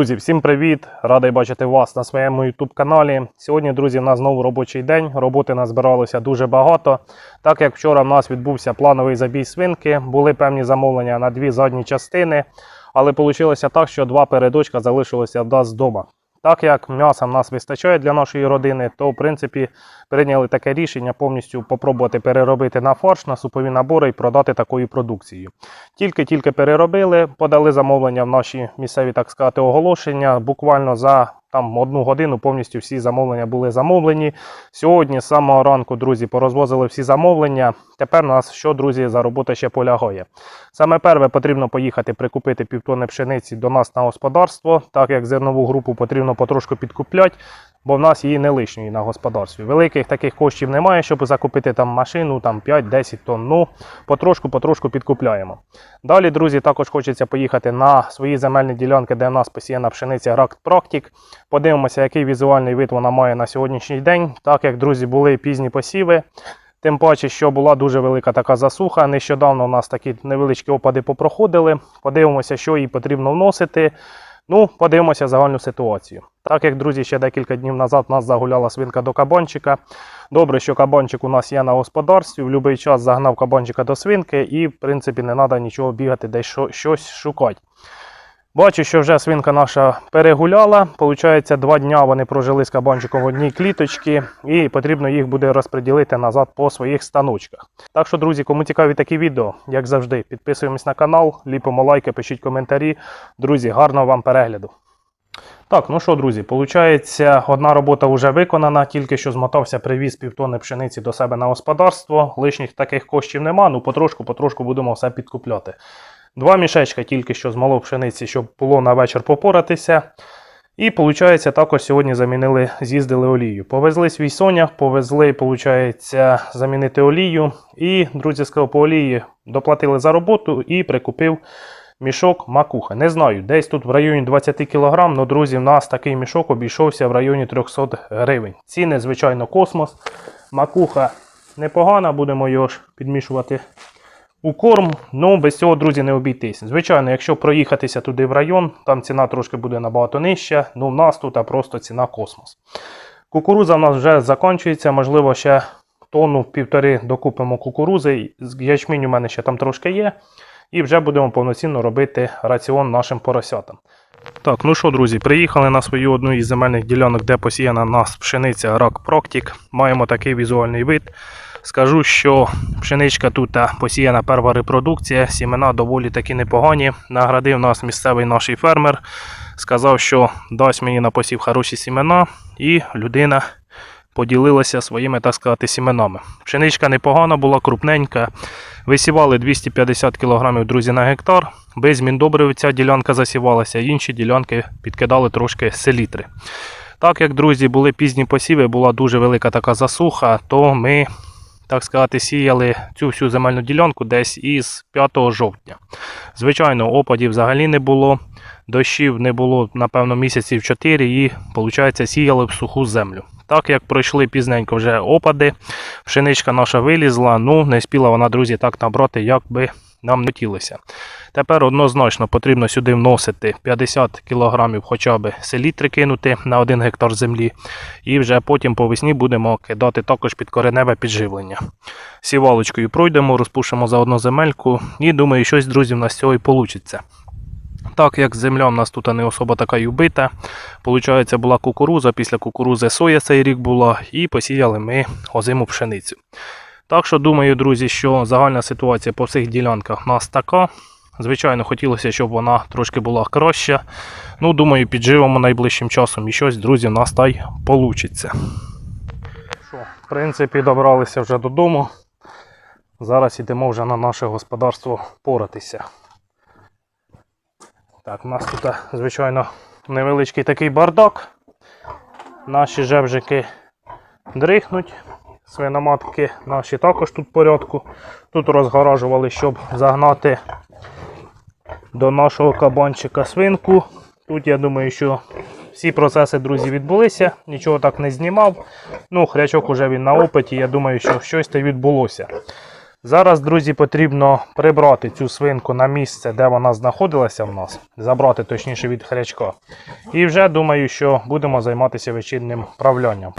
Друзі, всім привіт! Радий бачити вас на своєму YouTube каналі. Сьогодні, друзі, у нас знову робочий день. Роботи назбиралося дуже багато. Так як вчора в нас відбувся плановий забій свинки, були певні замовлення на дві задні частини, але вийшло так, що два передочка залишилося в нас вдома. Так як м'яса в нас вистачає для нашої родини, то в принципі прийняли таке рішення повністю попробувати переробити на фарш, на супові набори і продати такою продукцією. Тільки-тільки переробили, подали замовлення в наші місцеві, так сказати, оголошення. Буквально за там одну годину повністю всі замовлення були замовлені. Сьогодні з самого ранку, друзі, порозвозили всі замовлення. Тепер у нас що, друзі, за робота ще полягає. Саме перше потрібно поїхати прикупити півтони пшениці до нас на господарство, так як зернову групу потрібно потрошку підкупляти. Бо в нас її не лишньої на господарстві. Великих таких коштів немає, щоб закупити там машину, там 5-10 тонн. Ну, потрошку-потрошку підкупляємо. Далі, друзі, також хочеться поїхати на свої земельні ділянки, де в нас посіяна пшениця Ракт Практик. Подивимося, який візуальний вид вона має на сьогоднішній день. Так як, друзі, були пізні посіви. Тим паче, що була дуже велика така засуха. Нещодавно у нас такі невеличкі опади попроходили. Подивимося, що їй потрібно вносити. Ну, подивимося загальну ситуацію. Так як, друзі, ще декілька днів назад нас загуляла свинка до кабанчика. Добре, що кабанчик у нас є на господарстві. В будь-який час загнав кабанчика до свинки і, в принципі, не треба нічого бігати, десь щось шукати. Бачу, що вже свинка наша перегуляла. Получається, два дня вони прожили з кабанчиком в одній кліточці, і потрібно їх буде розподілити назад по своїх станочках. Так що, друзі, кому цікаві такі відео, як завжди, підписуємось на канал, ліпимо лайки, пишіть коментарі. Друзі, гарного вам перегляду. Так, ну що, друзі, виходить, одна робота вже виконана, тільки що змотався, привіз півтони пшениці до себе на господарство. Лишніх таких коштів нема, ну потрошку-потрошку будемо все підкупляти. Два мішечка тільки що змолов пшениці, щоб було на вечір попоратися. І, виходить, також сьогодні замінили, з'їздили олію. Повезли свій сонях, повезли, виходить, замінити олію. І, друзі, сказав, по олії доплатили за роботу і прикупив мішок макуха. Не знаю, десь тут в районі 20 кг, але, друзі, в нас такий мішок обійшовся в районі 300 гривень. Ціни, звичайно, космос. Макуха непогана, будемо його підмішувати у корм. Ну, без цього, друзі, не обійтись. Звичайно, якщо проїхатися туди в район, там ціна трошки буде набагато нижча. Ну, в нас тут а просто ціна космос. Кукуруза в нас вже закінчується, можливо, ще тонну півтори докупимо кукурузи. Ячмінь у мене ще там трошки є. І вже будемо повноцінно робити раціон нашим поросятам. Так, ну що, друзі, приїхали на свою одну із земельних ділянок, де посіяна нас пшениця Рак Проктік. Маємо такий візуальний вид. Скажу, що пшеничка тут посіяна перша репродукція, сімена доволі таки непогані. Наградив нас місцевий наш фермер. Сказав, що дасть мені на посів хороші сімена, і людина поділилася своїми, так сказати, сіменами. Пшеничка непогана була, крупненька. Висівали 250 кг, друзі, на гектар. Без міндобрив ця ділянка засівалася, інші ділянки підкидали трошки селітри. Так як, друзі, були пізні посіви, була дуже велика така засуха, то ми, так сказати, сіяли цю всю земельну ділянку десь із 5 жовтня. Звичайно, опадів взагалі не було, дощів не було, напевно, місяців 4 і, виходить, сіяли в суху землю. Так як пройшли пізненько вже опади, пшеничка наша вилізла, ну не спіла вона, друзі, так набрати, як би нам не хотілося. Тепер однозначно потрібно сюди вносити 50 кг хоча б селітри кинути на 1 гектар землі. І вже потім по весні будемо кидати також під кореневе підживлення. Сівалочкою пройдемо, розпушимо за одну земельку і думаю, щось, друзі, в нас з цього і вийде. Так як земля в нас тут не особо така й убита, Получається, була кукуруза, після кукурузи соя цей рік була, і посіяли ми озиму пшеницю. Так що думаю, друзі, що загальна ситуація по всіх ділянках у нас така. Звичайно, хотілося, щоб вона трошки була краща. Ну, думаю, підживемо найближчим часом і щось, друзі, в нас та й вийде. Що, в принципі, добралися вже додому. Зараз йдемо вже на наше господарство поратися. Так, у нас тут, звичайно, невеличкий такий бардак. Наші жевжики дрихнуть. Свиноматки наші також тут в порядку. Тут розгаражували, щоб загнати до нашого кабанчика свинку. Тут я думаю, що всі процеси, друзі, відбулися. Нічого так не знімав. Ну, хрячок уже він на опиті. Я думаю, що щось то відбулося. Зараз, друзі, потрібно прибрати цю свинку на місце, де вона знаходилася в нас, забрати точніше від хрячка. І вже думаю, що будемо займатися вечірнім правлянням.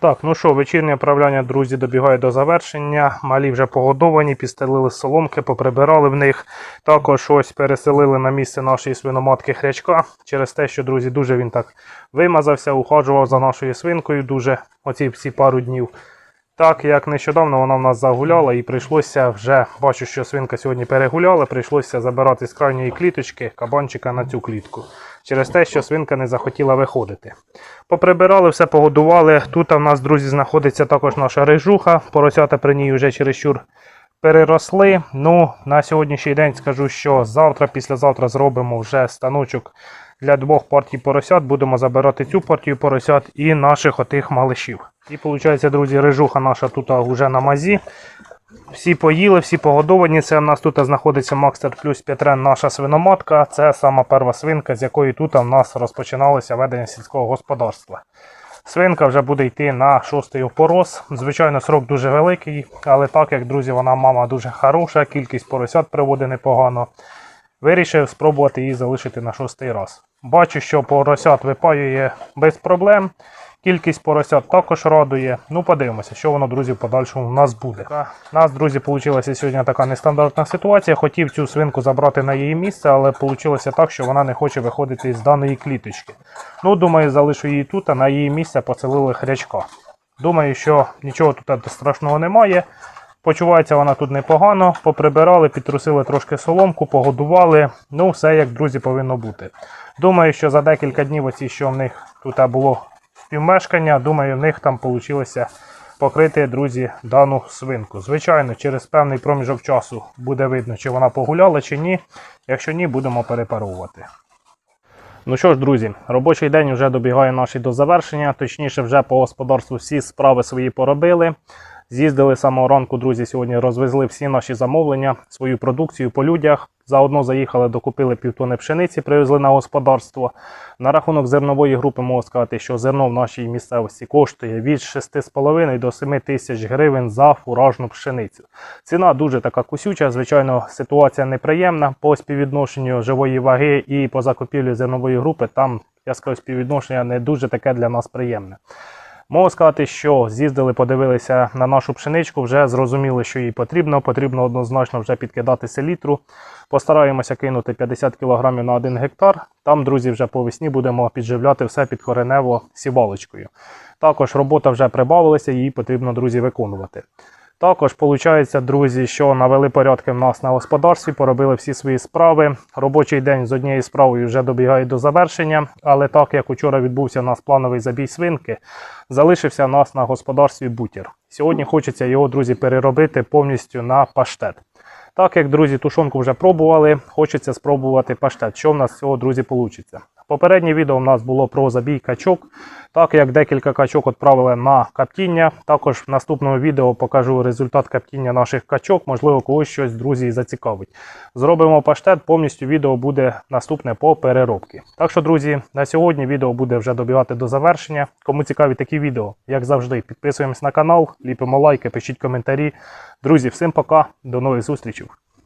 Так, ну що, вечірнє правляння, друзі, добігає до завершення. Малі вже погодовані, підстелили соломки, поприбирали в них. Також ось переселили на місце нашої свиноматки хрячка. Через те, що, друзі, дуже він так вимазався, ухажував за нашою свинкою дуже оці всі пару днів. Так, як нещодавно вона в нас загуляла і прийшлося вже, бачу, що свинка сьогодні перегуляла, прийшлося забирати з крайньої кліточки кабанчика на цю клітку. Через те, що свинка не захотіла виходити. Поприбирали, все погодували. Тут у нас, друзі, знаходиться також наша рижуха. Поросята при ній вже чересчур переросли. Ну, на сьогоднішній день скажу, що завтра, післязавтра зробимо вже станочок для двох партій поросят. Будемо забирати цю партію поросят і наших отих малишів. І виходить, друзі, рижуха наша тут вже на мазі. Всі поїли, всі погодовані. Це у нас тут знаходиться Макстер плюс Петрен, наша свиноматка. Це сама перша свинка, з якої тут у нас розпочиналося ведення сільського господарства. Свинка вже буде йти на шостий опорос. Звичайно, срок дуже великий, але так як, друзі, вона мама дуже хороша, кількість поросят приводить непогано. Вирішив спробувати її залишити на шостий раз. Бачу, що поросят випаює без проблем. Кількість поросят також радує. Ну, подивимося, що воно, друзі, в подальшому в нас буде. У нас, друзі, вийшла сьогодні така нестандартна ситуація. Хотів цю свинку забрати на її місце, але вийшло так, що вона не хоче виходити з даної кліточки. Ну, думаю, залишу її тут, а на її місце поселили хрячка. Думаю, що нічого тут страшного немає. Почувається вона тут непогано. Поприбирали, підтрусили трошки соломку, погодували. Ну, все як друзі повинно бути. Думаю, що за декілька днів, оці, що в них тут було співмешкання, думаю, в них там вийшло покрити, друзі, дану свинку. Звичайно, через певний проміжок часу буде видно, чи вона погуляла, чи ні. Якщо ні, будемо перепаровувати. Ну що ж, друзі, робочий день вже добігає наші до завершення. Точніше, вже по господарству всі справи свої поробили. З'їздили з самого ранку, друзі. Сьогодні розвезли всі наші замовлення, свою продукцію по людях. Заодно заїхали, докупили півтони пшениці, привезли на господарство. На рахунок зернової групи можу сказати, що зерно в нашій місцевості коштує від 6,5 до 7 тисяч гривень за фуражну пшеницю. Ціна дуже така кусюча. Звичайно, ситуація неприємна по співвідношенню живої ваги і по закупівлі зернової групи. Там я скажу, співвідношення не дуже таке для нас приємне. Можу сказати, що з'їздили, подивилися на нашу пшеничку, вже зрозуміли, що їй потрібно. Потрібно однозначно вже підкидати селітру. Постараємося кинути 50 кг на 1 гектар. Там, друзі, вже по весні будемо підживляти все підкоренево сівалочкою. Також робота вже прибавилася, її потрібно, друзі, виконувати. Також виходить, друзі, що навели порядки в нас на господарстві, поробили всі свої справи. Робочий день з однією справою вже добігає до завершення, але так як учора відбувся у нас плановий забій свинки, залишився у нас на господарстві бутір. Сьогодні хочеться його, друзі, переробити повністю на паштет. Так як, друзі, тушонку вже пробували, хочеться спробувати паштет. Що в нас з цього, друзі, вийде? Попереднє відео у нас було про забій качок. Так як декілька качок відправили на каптіння. Також в наступному відео покажу результат каптіння наших качок. Можливо, когось щось, друзі, зацікавить. Зробимо паштет, повністю відео буде наступне по переробці. Так що, друзі, на сьогодні відео буде вже добігати до завершення. Кому цікаві такі відео, як завжди, підписуємось на канал, ліпимо лайки, пишіть коментарі. Друзі, всім пока, до нових зустрічей.